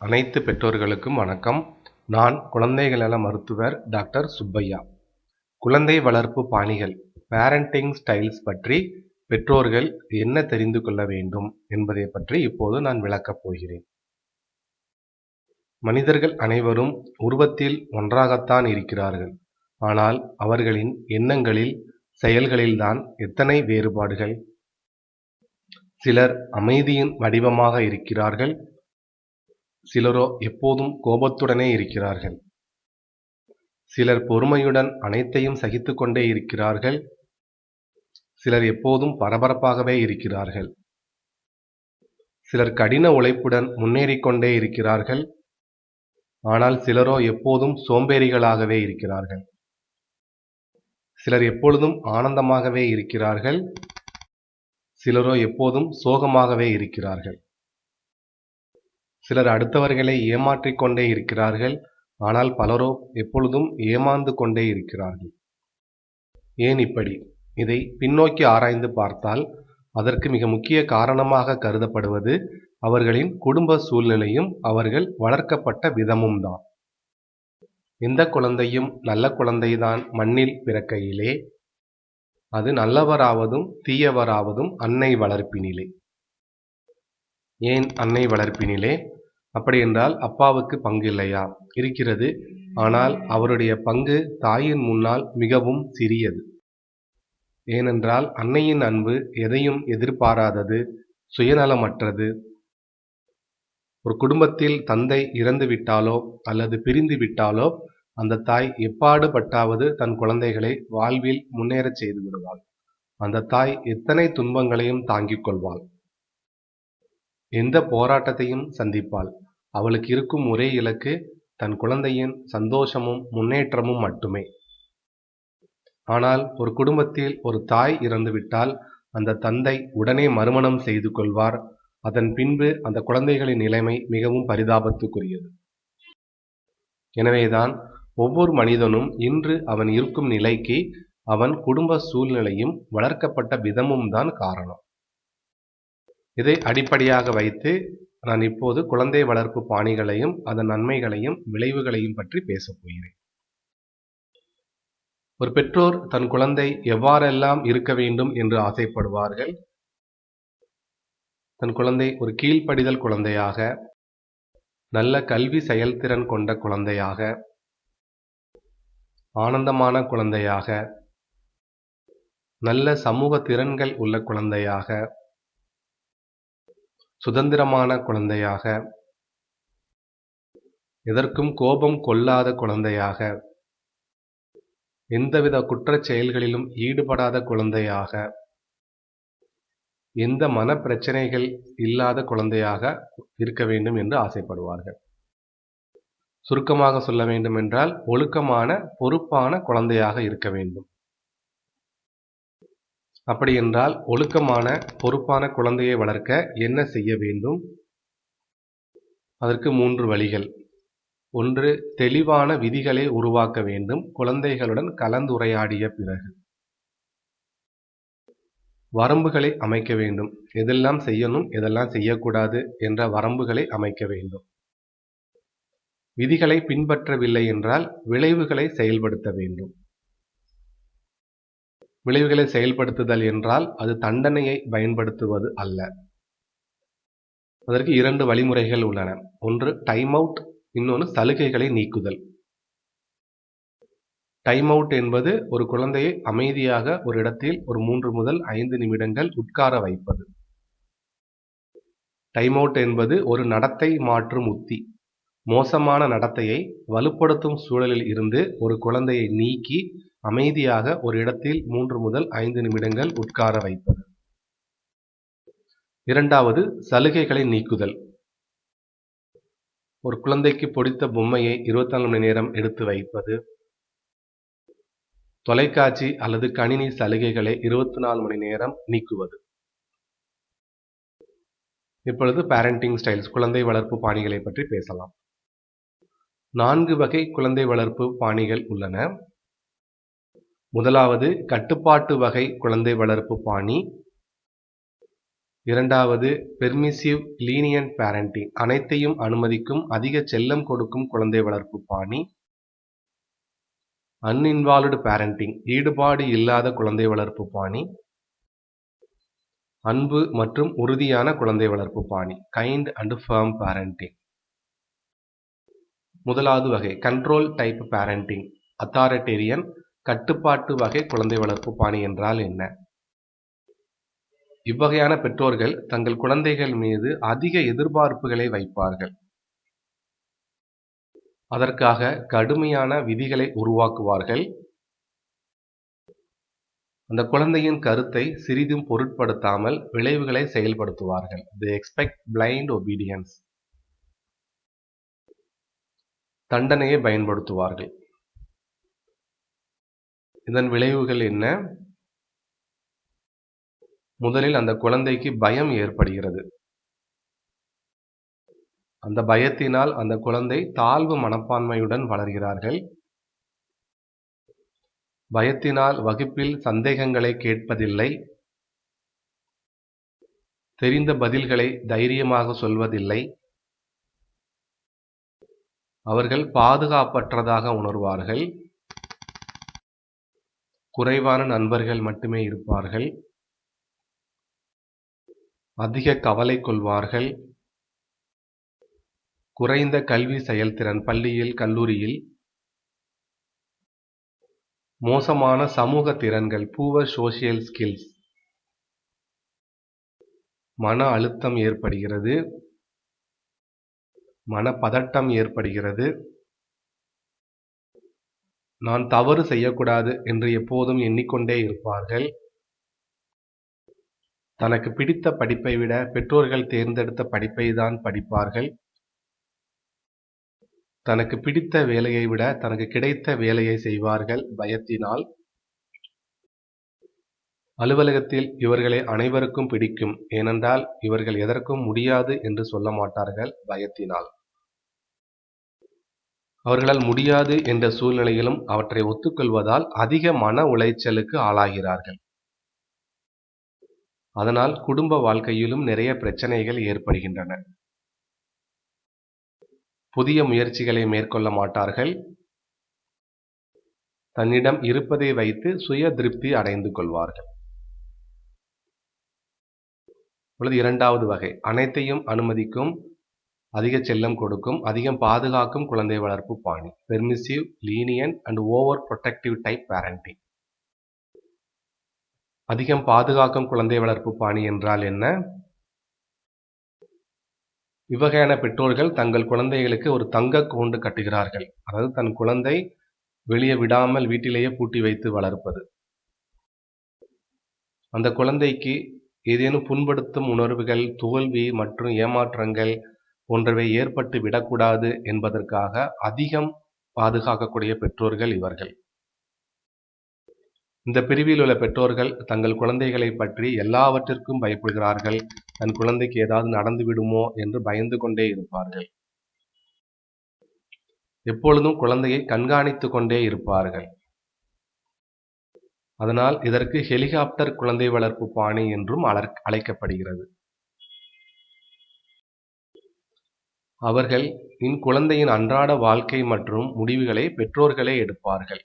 அனைத்து பெற்றோர்களுக்கும் வணக்கம். நான் குழந்தைகள் நல மருத்துவர் டாக்டர் சுப்பையா. குழந்தை வளர்ப்பு பாணிகள் பேரண்டிங் ஸ்டைல்ஸ் பற்றி பெற்றோர்கள் என்ன தெரிந்து கொள்ள வேண்டும் என்பதை பற்றி இப்போது நான் விளக்கப் போகிறேன். மனிதர்கள் அனைவரும் உருவத்தில் ஒன்றாகத்தான் இருக்கிறார்கள். ஆனால் அவர்களின் எண்ணங்களில் செயல்களில்தான் எத்தனை வேறுபாடுகள்? சிலர் அமைதியின் வடிவமாக இருக்கிறார்கள் சிலரோ எப்போதும் கோபத்துடனே இருக்கிறார்கள். சிலர் பொறுமையுடன் அனைத்தையும் சகித்துக்கொண்டே இருக்கிறார்கள். சிலர் எப்போதும் பரபரப்பாகவே இருக்கிறார்கள். சிலர் கடின உழைப்புடன் முன்னேறிக்கொண்டே இருக்கிறார்கள். ஆனால் சிலரோ எப்போதும் சோம்பேறிகளாகவே இருக்கிறார்கள். சிலர் எப்பொழுதும் ஆனந்தமாகவே இருக்கிறார்கள். சிலரோ எப்போதும் சோகமாகவே இருக்கிறார்கள். சிலர் அடுத்தவர்களை ஏமாற்றிக் கொண்டே இருக்கிறார்கள். ஆனால் பலரோ எப்பொழுதும் ஏமாந்து கொண்டே இருக்கிறார்கள். ஏன் இப்படி? இதை பின்னோக்கி ஆராய்ந்து பார்த்தால் அதற்கு மிக முக்கிய காரணமாக கருதப்படுவது அவர்களின் குடும்ப சூழ்நிலையும் அவர்கள் வளர்க்கப்பட்ட விதமும் தான். எந்த குழந்தையும் நல்ல குழந்தைதான் மண்ணில் பிறக்கையிலே. அது நல்லவராவதும் தீயவராவதும் அன்னை வளர்ப்பினிலே. ஏன் அன்னை வளர்ப்பினிலே? அப்படியென்றால் அப்பாவுக்கு பங்கு இல்லையா இருக்கிறது. ஆனால் அவருடைய பங்கு தாயின் முன்னால் மிகவும் சிறியது. ஏனென்றால் அன்னையின் அன்பு எதையும் எதிர்பாராதது சுயநலமற்றது. ஒரு குடும்பத்தில் தந்தை இறந்து விட்டாலோ அல்லது பிரிந்து விட்டாலோ அந்த தாய் எப்பாடுபட்டாவது தன் குழந்தைகளை வாழ்வில் முன்னேறச் செய்து விடுவாள். அந்த தாய் எத்தனை துன்பங்களையும் தாங்கிக் கொள்வாள். எந்த போராட்டத்தையும் சந்திப்பாள். அவளுக்கு இருக்கும் ஒரே இலக்கு தன் குழந்தையின் சந்தோஷமும் முன்னேற்றமும் மட்டுமே. ஆனால் ஒரு குடும்பத்தில் ஒரு தாய் இறந்துவிட்டால் அந்த தந்தை உடனே மறுமணம் செய்து கொள்வார். அதன் பின்பு அந்த குழந்தைகளின் நிலைமை மிகவும் பரிதாபத்துக்குரியது. எனவேதான் ஒவ்வொரு மனிதனும் இன்று அவன் இருக்கும் நிலைக்கு அவன் குடும்ப சூழ்நிலையும் வளர்க்கப்பட்ட விதமும் தான் காரணம். இதை அடிப்படையாக வைத்து நான் இப்போது குழந்தை வளர்ப்பு பாணிகளையும் அதன் நன்மைகளையும் விளைவுகளையும் பற்றி பேசப் போகிறேன். ஒரு பெற்றோர் தன் குழந்தை எவ்வாறெல்லாம் இருக்க வேண்டும் என்று ஆசைப்படுவார்கள்? தன் குழந்தை ஒரு கீழ்ப்படிதல் குழந்தையாக நல்ல கல்வி செயல்திறன் கொண்ட குழந்தையாக ஆனந்தமான குழந்தையாக நல்ல சமூக திறன்கள் உள்ள குழந்தையாக சுதந்திரமான குழந்தையாக. எதற்கும் கோபம் கொள்ளாத குழந்தையாக. எந்தவித குற்றச் செயல்களிலும் ஈடுபடாத குழந்தையாக. எந்த மன பிரச்சனைகள் இல்லாத குழந்தையாக இருக்க வேண்டும் என்று ஆசைப்படுவார்கள். சுருக்கமாக சொல்ல வேண்டும் என்றால் ஒழுக்கமான பொறுப்பான குழந்தையாக இருக்க வேண்டும். அப்படி என்றால் ஒழுக்கமான பொறுப்பான குழந்தையை வளர்க்க என்ன செய்ய வேண்டும்? அதற்கு மூன்று வழிகள். ஒன்று தெளிவான விதிகளை உருவாக்க வேண்டும். குழந்தைகளுடன் கலந்துரையாடிய பிறகு. வரம்புகளை அமைக்க வேண்டும். எதெல்லாம் செய்யணும் எதெல்லாம் செய்யக்கூடாது என்ற வரம்புகளை அமைக்க வேண்டும். விதிகளை பின்பற்றவில்லை என்றால் விளைவுகளை செயல்படுத்த வேண்டும். விளைவுகளை செயல்படுத்துதல் என்றால் அது தண்டனையை பயன்படுத்துவது அல்ல. அதற்கு இரண்டு வழிமுறைகள் உள்ளன. ஒன்று டைம் அவுட் இன்னொன்று சலுகைகளை நீக்குதல். டைம் அவுட் என்பது ஒரு குழந்தையை அமைதியாக ஒரு இடத்தில் ஒரு மூன்று முதல் ஐந்து நிமிடங்கள் உட்கார வைப்பது. டைம் அவுட் என்பது ஒரு நடத்தை மாற்றும் உத்தி. மோசமான நடத்தையை வலுப்படுத்தும் சூழலில் இருந்து ஒரு குழந்தையை நீக்கி அமைதியாக ஒரு இடத்தில் மூன்று முதல் ஐந்து நிமிடங்கள் உட்கார வைப்பது. இரண்டாவது சலுகைகளை நீக்குதல். ஒரு குழந்தைக்கு பிடித்த பொம்மையை இருபத்தி நாலு மணி நேரம் எடுத்து வைப்பது. தொலைக்காட்சி அல்லது கணினி சலுகைகளை இருபத்தி நாலு மணி நேரம் நீக்குவது. இப்பொழுது பேரண்டிங் ஸ்டைல்ஸ் குழந்தை வளர்ப்பு பாணிகளை பற்றி பேசலாம். நான்கு வகை குழந்தை வளர்ப்பு பாணிகள் உள்ளன. முதலாவது கட்டுப்பாட்டு வகை குழந்தை வளர்ப்பு பாணி. இரண்டாவது பெர்மிசிவ் லீனியன் பேரண்டிங் அனைத்தையும் அனுமதிக்கும் அதிக செல்லம் கொடுக்கும் குழந்தை வளர்ப்பு பாணி. அன்இன்வால்வ்டு பேரண்டிங் ஈடுபாடு இல்லாத குழந்தை வளர்ப்பு பாணி. அன்பு மற்றும் உறுதியான குழந்தை வளர்ப்பு பாணி. கைண்ட் அண்ட் ஃபேம் பேரண்டிங் முதலாவது வகை கண்ட்ரோல் டைப் பேரண்டிங் அத்தாரிட்டேரியன் கட்டுப்பாட்டு வகை குழந்தை வளர்ப்பு பாணி என்றால் என்ன? இவ்வகையான பெற்றோர்கள் தங்கள் குழந்தைகள் மீது அதிக எதிர்பார்ப்புகளை வைப்பார்கள். அதற்காக கடுமையான விதிகளை உருவாக்குவார்கள். அந்த குழந்தையின் கருத்தை சிறிதும் பொருட்படுத்தாமல் விளைவுகளை செயல்படுத்துவார்கள். தி எக்ஸ்பெக்ட் பிளைண்ட் ஒபீடியன்ஸ் தண்டனையை பயன்படுத்துவார்கள். இதன் விளைவுகள் என்ன? முதலில் அந்த குழந்தைக்கு பயம் ஏற்படுகிறது. அந்த பயத்தினால் அந்த குழந்தை தாழ்வு மனப்பான்மையுடன் வளர்கிறார்கள். பயத்தினால் வகுப்பில் சந்தேகங்களை கேட்பதில்லை. தெரிந்த பதில்களை தைரியமாக சொல்வதில்லை. அவர்கள் பாதுகாப்பற்றதாக உணர்வார்கள். குறைவான நண்பர்கள் மட்டுமே இருப்பார்கள். அதிக கவலை கொள்வார்கள். குறைந்த கல்வி செயல்திறன் பள்ளியில் கல்லூரியில். மோசமான சமூக திறன்கள் பூவர் சோசியல் ஸ்கில்ஸ் மன அழுத்தம் ஏற்படுகிறது. மனப்பதட்டம் ஏற்படுகிறது. நான் தவறு செய்யக்கூடாது என்று எப்போதும் எண்ணிக்கொண்டே இருப்பார்கள். தனக்கு பிடித்த படிப்பை விட பெற்றோர்கள் தேர்ந்தெடுத்த படிப்பை தான் படிப்பார்கள். தனக்கு பிடித்த வேலையை விட தனக்கு கிடைத்த வேலையை செய்வார்கள் பயத்தினால். அலுவலகத்தில் இவர்களை அனைவருக்கும் பிடிக்கும் ஏனென்றால் இவர்கள் எதற்கும் முடியாது என்று சொல்ல மாட்டார்கள் பயத்தினால். அவர்களால் முடியாது என்ற சூழ்நிலையிலும் அவற்றை ஒத்துக்கொள்வதால் அதிக மன உளைச்சலுக்கு ஆளாகிறார்கள். அதனால் குடும்ப வாழ்க்கையிலும் நிறைய பிரச்சனைகள் ஏற்படுகின்றன. புதிய முயற்சிகளை மேற்கொள்ள மாட்டார்கள். தன்னிடம் இருப்பதை வைத்து சுய திருப்தி அடைந்து கொள்வார்கள். இப்பொழுது இரண்டாவது வகை. அனைத்தையும் அனுமதிக்கும் அதிக செல்லம் கொடுக்கும் அதிகம் பாதுகாக்கும் குழந்தை வளர்ப்பு பாணி. Permissive lenient and over protective type parenting அதிகம் பாதுகாக்கும் குழந்தை வளர்ப்பு பாணி என்றால் என்ன? இவ்வகையான பெற்றோர்கள் தங்கள் குழந்தைகளுக்கு ஒரு தங்க கூண்டு கட்டுகிறார்கள். அதாவது தன் குழந்தை வெளியே விடாமல் வீட்டிலேயே பூட்டி வைத்து வளர்ப்பது. அந்த குழந்தைக்கு ஏதேனும் புண்படுத்தும் உணர்வுகள் தோல்வி மற்றும் ஏமாற்றங்கள் போன்றவை ஏற்பட்டு விடக்கூடாது என்பதற்காக அதிகம் பாதுகாக்கக்கூடிய பெற்றோர்கள் இவர்கள். இந்த பிரிவில் உள்ள பெற்றோர்கள் தங்கள் குழந்தைகளை பற்றி எல்லாவற்றிற்கும் பயப்படுகிறார்கள். தன் குழந்தைக்கு ஏதாவது நடந்து விடுமோ என்று பயந்து கொண்டே இருப்பார்கள். எப்பொழுதும் குழந்தையை கண்காணித்து கொண்டே இருப்பார்கள். அதனால் இதற்கு ஹெலிகாப்டர் குழந்தை வளர்ப்பு பாணி என்றும் அழைக்கப்படுகிறது. அவர்கள் நின் குழந்தையின் அன்றாட வாழ்க்கை மற்றும் முடிவுகளை பெற்றோர்களே எடுப்பார்கள்.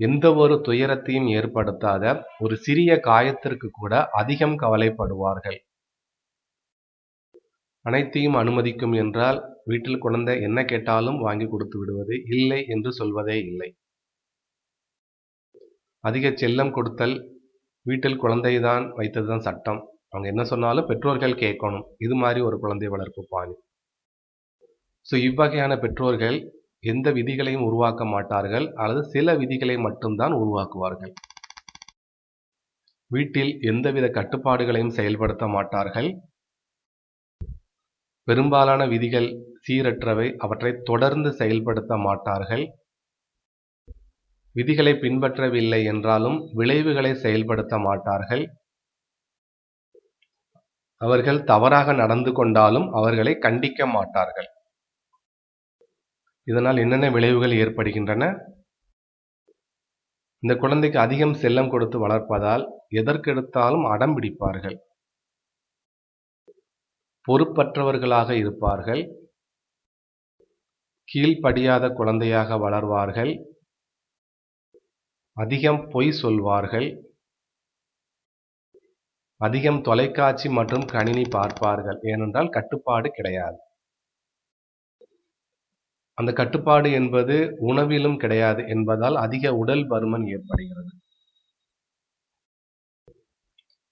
எந்த ஒரு துயரத்தையும் ஏற்படுத்தாத ஒரு சிறிய காயத்திற்கு கூட அதிகம் கவலைப்படுவார்கள். அனைத்தையும் அனுமதிக்கும் என்றால் வீட்டில் குழந்தை என்ன கேட்டாலும் வாங்கி கொடுத்து விடுவது இல்லை என்று சொல்வதே இல்லை. அதிக செல்லம் கொடுத்தல் வீட்டில் குழந்தைதான் வைத்ததுதான் சட்டம். அவங்க என்ன சொன்னாலும் பெற்றோர்கள் கேட்கணும். இது மாதிரி ஒரு குழந்தை வளர்ப்பு பாணி. ஸோ இவ்வகையான பெற்றோர்கள் எந்த விதிகளையும் உருவாக்க மாட்டார்கள். அல்லது சில விதிகளை மட்டும்தான் உருவாக்குவார்கள். வீட்டில் எந்தவித கட்டுப்பாடுகளையும் செயல்படுத்த மாட்டார்கள். பெரும்பாலான விதிகள் சீரற்றவை. அவற்றை தொடர்ந்து செயல்படுத்த மாட்டார்கள். விதிகளை பின்பற்றவில்லை என்றாலும் விளைவுகளை செயல்படுத்த மாட்டார்கள். அவர்கள் தவறாக நடந்து கொண்டாலும் அவர்களை கண்டிக்க மாட்டார்கள். இதனால் என்னென்ன விளைவுகள் ஏற்படுகின்றன? இந்த குழந்தைக்கு அதிகம் செல்லம் கொடுத்து வளர்ப்பதால் எதற்கெடுத்தாலும் அடம் பிடிப்பார்கள். பொறுப்பற்றவர்களாக இருப்பார்கள். கீழ்ப்படியாத குழந்தையாக வளர்வார்கள். அதிகம் பொய் சொல்வார்கள். அதிகம் தொலைக்காட்சி மற்றும் கணினி பார்ப்பார்கள். ஏனென்றால் கட்டுப்பாடு கிடையாது. அந்த கட்டுப்பாடு என்பது உணவிலும் கிடையாது என்பதால் அதிக உடல் பருமன் ஏற்படுகிறது.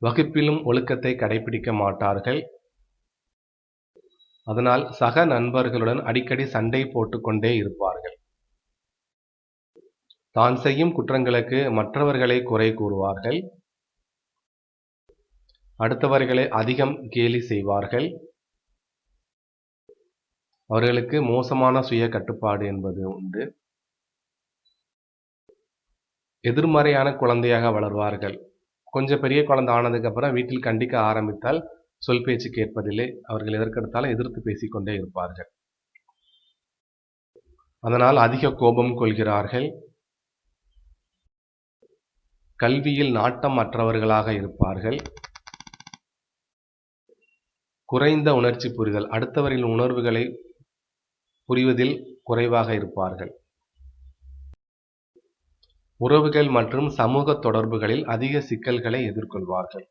வகுப்பிலும் ஒழுக்கத்தை கடைபிடிக்க மாட்டார்கள். அதனால் சக நண்பர்களுடன் அடிக்கடி சண்டை போட்டுக்கொண்டே இருப்பார்கள். தான் செய்யும் குற்றங்களுக்கு மற்றவர்களை குறை கூறுவார்கள். அடுத்தவர்களை அதிகம் கேலி செய்வார்கள். அவர்களுக்கு மோசமான சுய கட்டுப்பாடு என்பது உண்டு. எதிர்மறையான குழந்தையாக வளர்வார்கள். கொஞ்சம் பெரிய குழந்தை ஆனதுக்கு அப்புறம் வீட்டில் கண்டிக்க ஆரம்பித்தால் சொல் பேச்சு கேட்பதில்லை. அவர்கள் எதற்கெடுத்தாலும் எதிர்த்து பேசிக்கொண்டே இருப்பார்கள். அதனால் அதிக கோபம் கொள்கிறார்கள். கல்வியில் நாட்டம் அற்றவர்களாக இருப்பார்கள். குறைந்த உணர்ச்சி புரிதல். அடுத்தவரின் உணர்வுகளை புரிவதில் குறைவாக இருப்பார்கள். உறவுகள் மற்றும் சமூக தொடர்புகளில் அதிக சிக்கல்களை எதிர்கொள்வார்கள்.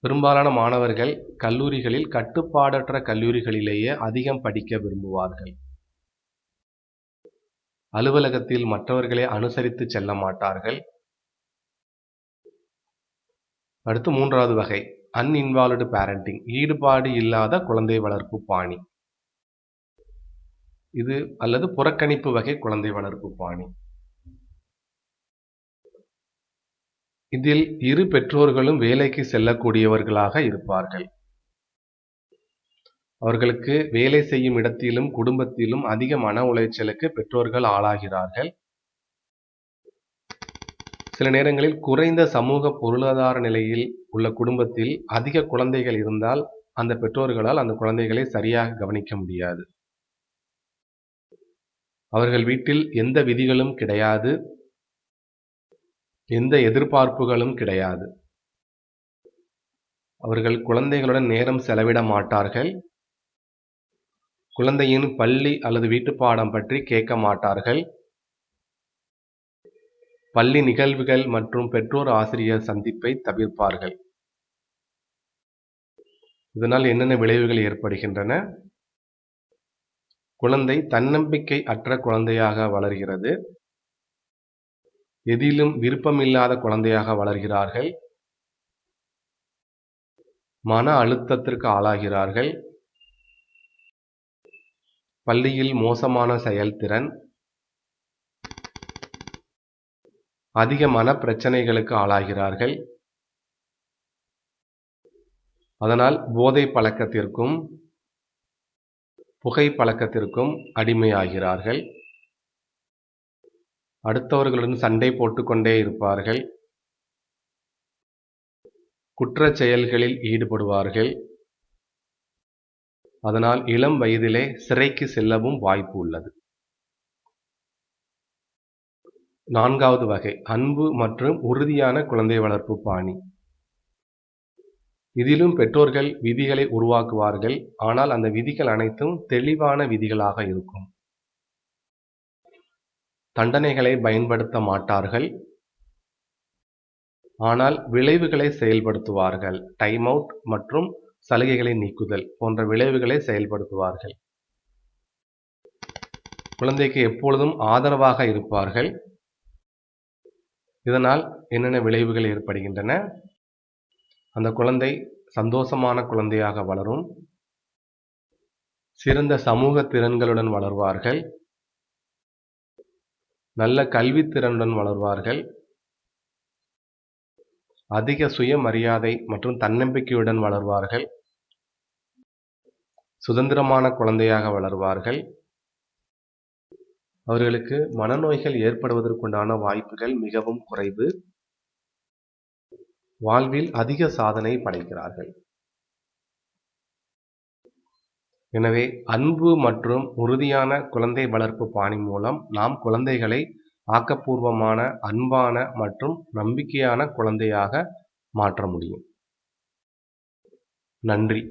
பெரும்பாலான மாணவர்கள் கல்லூரிகளில் கட்டுப்பாடற்ற கல்லூரிகளிலேயே அதிகம் படிக்க விரும்புவார்கள். அலுவலகத்தில் மற்றவர்களை அனுசரித்து செல்ல மாட்டார்கள். அடுத்து மூன்றாவது வகை. அன்இன்வால்வ்டு பேரண்டிங் ஈடுபாடு இல்லாத குழந்தை வளர்ப்பு பாணி. இது அல்லது புறக்கணிப்பு வகை குழந்தை வளர்ப்பு பாணி. இதில் இரு பெற்றோர்களும் வேலைக்கு செல்லக்கூடியவர்களாக இருப்பார்கள். அவர்களுக்கு வேலை செய்யும் இடத்திலும் குடும்பத்திலும் அதிக மன உளைச்சலுக்கு பெற்றோர்கள் ஆளாகிறார்கள். சில நேரங்களில் குறைந்த சமூக பொருளாதார நிலையில் உள்ள குடும்பத்தில் அதிக குழந்தைகள் இருந்தால் அந்த பெற்றோர்களால் அந்த குழந்தைகளை சரியாக கவனிக்க முடியாது. அவர்கள் வீட்டில் எந்த விதிகளும் கிடையாது. எந்த எதிர்பார்ப்புகளும் கிடையாது. அவர்கள் குழந்தைகளுடன் நேரம் செலவிட மாட்டார்கள். குழந்தையின் பள்ளி அல்லது வீட்டுப்பாடம் பற்றி கேட்க மாட்டார்கள். பள்ளி நிகழ்வுகள் மற்றும் பெற்றோர் ஆசிரியர் சந்திப்பை தவிர்ப்பார்கள். இதனால் என்னென்ன விளைவுகள் ஏற்படுகின்றன? குழந்தை தன்னம்பிக்கை அற்ற குழந்தையாக வளர்கிறது. எதிலும் விருப்பமில்லாத குழந்தையாக வளர்கிறார்கள். மன அழுத்தத்திற்கு ஆளாகிறார்கள். பள்ளியில் மோசமான செயல்திறன் அதிக மன பிரச்சனைகளுக்கு ஆளாகிறார்கள். அதனால் போதை பழக்கத்திற்கும் புகை பழக்கத்திற்கும் அடிமையாகிறார்கள். அடுத்தவர்களுடன் சண்டை போட்டுக்கொண்டே இருப்பார்கள். குற்ற செயல்களில் ஈடுபடுவார்கள். அதனால் இளம் வயதிலே சிறைக்கு செல்லவும் வாய்ப்பு உள்ளது. நான்காவது வகை அன்பு மற்றும் உறுதியான குழந்தை வளர்ப்பு பாணி. இதிலும் பெற்றோர்கள் விதிகளை உருவாக்குவார்கள் ஆனால் அந்த விதிகள் அனைத்தும் தெளிவான விதிகளாக இருக்கும். தண்டனைகளை பயன்படுத்த மாட்டார்கள் ஆனால் விளைவுகளை செயல்படுத்துவார்கள். டைம் அவுட் மற்றும் சலுகைகளை நீக்குதல் போன்ற விளைவுகளை செயல்படுத்துவார்கள். குழந்தைக்கு எப்பொழுதும் ஆதரவாக இருப்பார்கள் இதனால் என்னென்ன விளைவுகள் ஏற்படுகின்றன? அந்த குழந்தை சந்தோஷமான குழந்தையாக வளரும். சிறந்த சமூக திறன்களுடன் வளர்வார்கள். நல்ல கல்வித்திறனுடன் வளர்வார்கள். அதிக சுயமரியாதை மற்றும் தன்னம்பிக்கையுடன் வளர்வார்கள். சுதந்திரமான குழந்தையாக வளர்வார்கள். அவர்களுக்கு மனநோய்கள் ஏற்படுவதற்குண்டான வாய்ப்புகள் மிகவும் குறைவு. வாழ்வில் அதிக சாதனை படைக்கிறார்கள். எனவே அன்பு மற்றும் உறுதியான குழந்தை வளர்ப்பு பாணி மூலம் நாம் குழந்தைகளை ஆக்கப்பூர்வமான அன்பான மற்றும் நம்பிக்கையான குழந்தையாக மாற்ற முடியும். நன்றி.